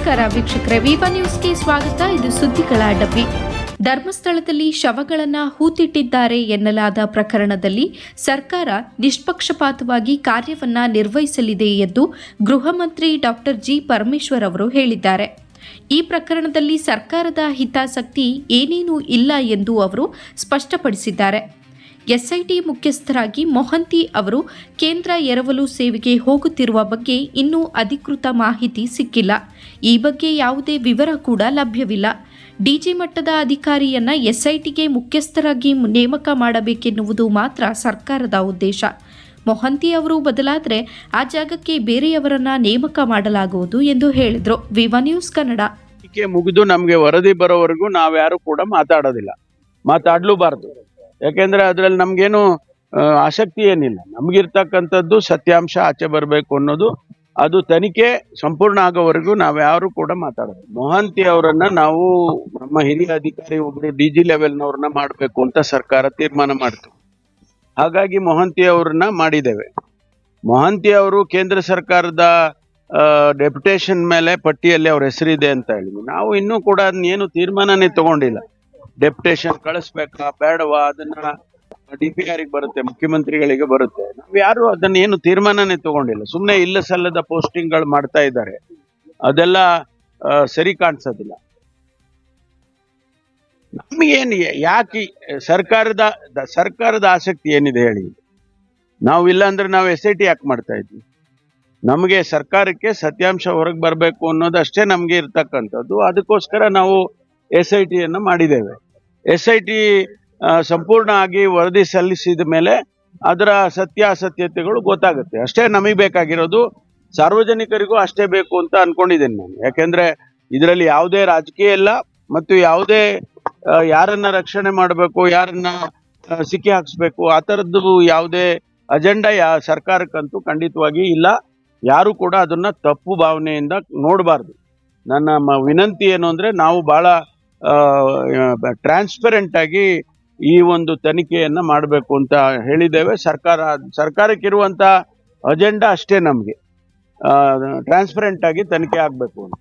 ನಮಸ್ಕಾರ ವೀಕ್ಷಕರ, ವಿವ ನ್ಯೂಸ್ಗೆ ಸ್ವಾಗತ. ಇದು ಸುದ್ದಿಗಳ ಡಬ್ಬಿ. ಧರ್ಮಸ್ಥಳದಲ್ಲಿ ಶವಗಳನ್ನ ಹೂತಿಟ್ಟಿದ್ದಾರೆ ಎನ್ನಲಾದ ಪ್ರಕರಣದಲ್ಲಿ ಸರ್ಕಾರ ನಿಷ್ಪಕ್ಷಪಾತವಾಗಿ ಕಾರ್ಯವನ್ನ ನಿರ್ವಹಿಸಲಿದೆ ಎಂದು ಗೃಹ ಮಂತ್ರಿ ಡಾಕ್ಟರ್ ಜಿ ಪರಮೇಶ್ವರ್ ಅವರು ಹೇಳಿದ್ದಾರೆ. ಈ ಪ್ರಕರಣದಲ್ಲಿ ಸರ್ಕಾರದ ಹಿತಾಸಕ್ತಿ ಏನೇನೂ ಇಲ್ಲ ಎಂದು ಅವರು ಸ್ಪಷ್ಟಪಡಿಸಿದ್ದಾರೆ. ಎಸ್ಐಟಿ ಮುಖ್ಯಸ್ಥರಾಗಿ ಮೊಹಂತಿ ಅವರು ಕೇಂದ್ರ ಎರವಲು ಸೇವೆಗೆ ಹೋಗುತ್ತಿರುವ ಬಗ್ಗೆ ಇನ್ನೂ ಅಧಿಕೃತ ಮಾಹಿತಿ ಸಿಕ್ಕಿಲ್ಲ. ಈ ಬಗ್ಗೆ ಯಾವುದೇ ವಿವರ ಕೂಡ ಲಭ್ಯವಿಲ್ಲ. ಡಿಜಿ ಮಟ್ಟದ ಅಧಿಕಾರಿಯನ್ನ ಎಸ್ಐಟಿಗೆ ಮುಖ್ಯಸ್ಥರಾಗಿ ನೇಮಕ ಮಾಡಬೇಕೆನ್ನುವುದು ಮಾತ್ರ ಸರ್ಕಾರದ ಉದ್ದೇಶ. ಮೊಹಂತಿ ಅವರು ಬದಲಾದರೆ ಆ ಜಾಗಕ್ಕೆ ಬೇರೆಯವರನ್ನ ನೇಮಕ ಮಾಡಲಾಗುವುದು ಎಂದು ಹೇಳಿದರು. ವಿವ ನ್ಯೂಸ್ ಕನ್ನಡ. ಮುಗಿದು ನಮಗೆ ವರದಿ ಬರೋವರೆಗೂ ನಾವ್ಯಾರು ಕೂಡ ಮಾತಾಡೋದಿಲ್ಲ. ಮಾತಾಡ್ಲೂಬಾರ್ದು. ಯಾಕೆಂದ್ರೆ ಅದ್ರಲ್ಲಿ ನಮ್ಗೇನು ಆಸಕ್ತಿ ಏನಿಲ್ಲ. ನಮ್ಗಿರ್ತಕ್ಕಂಥದ್ದು ಸತ್ಯಾಂಶ ಆಚೆ ಬರಬೇಕು ಅನ್ನೋದು, ಅದು ತನಿಖೆ ಸಂಪೂರ್ಣ ಆಗೋವರೆಗೂ ನಾವ್ಯಾರು ಕೂಡ ಮಾತಾಡೋದು ಮೊಹಂತಿ ಅವರನ್ನ ನಾವು ನಮ್ಮ ಹಿರಿಯ ಅಧಿಕಾರಿ ಒಬ್ರು ಡಿ ಜಿ ಲೆವೆಲ್ನವ್ರನ್ನ ಮಾಡಬೇಕು ಅಂತ ಸರ್ಕಾರ ತೀರ್ಮಾನ ಮಾಡ್ತು. ಹಾಗಾಗಿ ಮೊಹಂತಿ ಅವ್ರನ್ನ ಮಾಡಿದ್ದೇವೆ. ಮೊಹಂತಿ ಅವರು ಕೇಂದ್ರ ಸರ್ಕಾರದ ಡೆಪ್ಯುಟೇಷನ್ ಮೇಲೆ ಪಟ್ಟಿಯಲ್ಲಿ ಅವ್ರ ಹೆಸರಿದೆ ಅಂತ ಹೇಳಿದ್ವಿ ನಾವು ಇನ್ನೂ ಕೂಡ ಅದನ್ನೇನು ತೀರ್ಮಾನನೇ ತಗೊಂಡಿಲ್ಲ. ಡೆಪ್ಯುಟೇಷನ್ ಕಳಿಸ್ಬೇಕಾ? ಬೇಡವಾ? ಅದನ್ನ ಡಿ ಪಿ ಆರಿಗೆ ಬರುತ್ತೆ, ಮುಖ್ಯಮಂತ್ರಿಗಳಿಗೆ ಬರುತ್ತೆ. ನಾವು ಯಾರು ಅದನ್ನ ಏನು ತೀರ್ಮಾನನೇ ತಗೊಂಡಿಲ್ಲ. ಸುಮ್ಮನೆ ಇಲ್ಲ ಸಲ್ಲದ ಪೋಸ್ಟಿಂಗ್ಗಳು ಮಾಡ್ತಾ ಇದ್ದಾರೆ. ಅದೆಲ್ಲ ಸರಿ ಕಾಣಿಸೋದಿಲ್ಲ. ನಮಗೇನು ಯಾಕೆ ಸರ್ಕಾರದ ಸರ್ಕಾರದ ಆಸಕ್ತಿ ಏನಿದೆ ಹೇಳಿ. ನಾವು ಇಲ್ಲ ಅಂದ್ರೆ ನಾವು ಎಸ್ ಐ ಟಿ ಯಾಕೆ ಮಾಡ್ತಾ ಇದ್ವಿ? ನಮಗೆ ಸರ್ಕಾರಕ್ಕೆ ಸತ್ಯಾಂಶ ಹೊರಗೆ ಬರಬೇಕು ಅನ್ನೋದಷ್ಟೇ ನಮಗೆ ಇರ್ತಕ್ಕಂಥದ್ದು. ಅದಕ್ಕೋಸ್ಕರ ನಾವು ಎಸ್ ಐ ಟಿಯನ್ನು ಮಾಡಿದ್ದೇವೆ. ಎಸ್ ಐ ಟಿ ಸಂಪೂರ್ಣ ಆಗಿ ವರದಿ ಸಲ್ಲಿಸಿದ ಮೇಲೆ ಅದರ ಸತ್ಯಾಸತ್ಯತೆಗಳು ಗೊತ್ತಾಗುತ್ತೆ. ಅಷ್ಟೇ ನಮಗೆ ಬೇಕಾಗಿರೋದು ಸಾರ್ವಜನಿಕರಿಗೂ ಅಷ್ಟೇ ಬೇಕು ಅಂತ ಅನ್ಕೊಂಡಿದ್ದೇನೆ ನಾನು. ಯಾಕೆಂದ್ರೆ ಇದರಲ್ಲಿ ಯಾವುದೇ ರಾಜಕೀಯ ಇಲ್ಲ ಮತ್ತು ಯಾವುದೇ ಯಾರನ್ನ ರಕ್ಷಣೆ ಮಾಡಬೇಕು, ಯಾರನ್ನ ಸಿಕ್ಕಿ ಹಾಕಿಸ್ಬೇಕು, ಆ ಥರದ್ದು ಯಾವುದೇ ಅಜೆಂಡಾ ಯಾ, ಸರ್ಕಾರಕ್ಕಂತೂ ಖಂಡಿತವಾಗಿ ಇಲ್ಲ. ಯಾರು ಕೂಡ ಅದನ್ನ ತಪ್ಪು ಭಾವನೆಯಿಂದ ನೋಡಬಾರ್ದು. ನನ್ನ ವಿನಂತಿ ಏನು ಅಂದರೆ ನಾವು ಬಹಳ ಟ್ರಾನ್ಸ್ಪರೆಂಟ್ ಆಗಿ ಈ ಒಂದು ತನಿಖೆಯನ್ನು ಮಾಡಬೇಕು ಅಂತ ಹೇಳಿದ್ದೇವೆ. ಸರ್ಕಾರ ಸರ್ಕಾರಕ್ಕೆ ಇರುವಂತ ಅಜೆಂಡಾ ಅಷ್ಟೇ ನಮಗೆ. ಟ್ರಾನ್ಸ್ಪರೆಂಟ್ ಆಗಿ ತನಿಖೆ ಆಗಬೇಕು ಅಂತ.